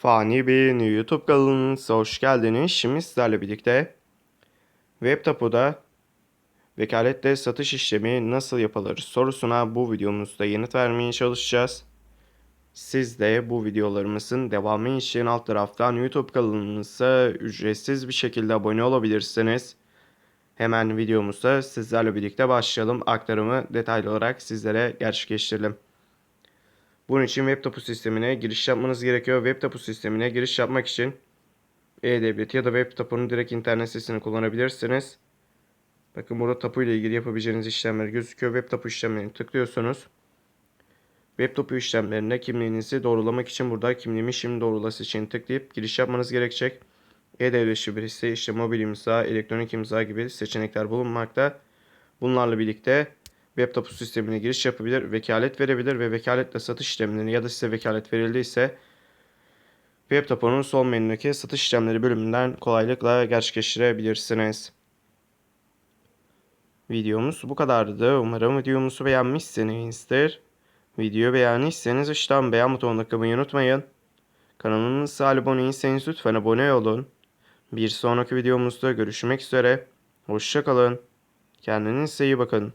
Fani bir YouTube kanalınıza hoş geldiniz. Şimdi sizlerle birlikte Web Tapu'da vekaletle satış işlemi nasıl yapılır sorusuna bu videomuzda yanıt vermeye çalışacağız. Siz de bu videolarımızın devamı için alt taraftan YouTube kanalımıza ücretsiz bir şekilde abone olabilirsiniz. Hemen videomuza sizlerle birlikte başlayalım. Aktarımı detaylı olarak sizlere gerçekleştirelim. Bunun için web tapu sistemine giriş yapmanız gerekiyor. Web tapu sistemine giriş yapmak için e-devlet ya da web tapunun direkt internet sitesini kullanabilirsiniz. Bakın burada tapu ile ilgili yapabileceğiniz işlemler gözüküyor. Web tapu işlemlerini tıklıyorsunuz. Web tapu işlemlerinde kimliğinizi doğrulamak için burada kimliğimi şimdi doğrulası için tıklayıp giriş yapmanız gerekecek. E-devlet şifresi, işte mobil imza, elektronik imza gibi seçenekler bulunmakta. Bunlarla birlikte web tapu sistemine giriş yapabilir, vekalet verebilir ve vekaletle satış işlemlerini ya da size vekalet verildiyse web tapunun sol menüdeki satış işlemleri bölümünden kolaylıkla gerçekleştirebilirsiniz. Videomuz bu kadardı. Umarım videomuzu beğenmişsinizdir. Videoyu beğendiyseniz aşağıdan beğen butonuna tıklamayı unutmayın. Kanalımıza abone değilseniz lütfen abone olun. Bir sonraki videomuzda görüşmek üzere. Hoşçakalın. Kendinize iyi bakın.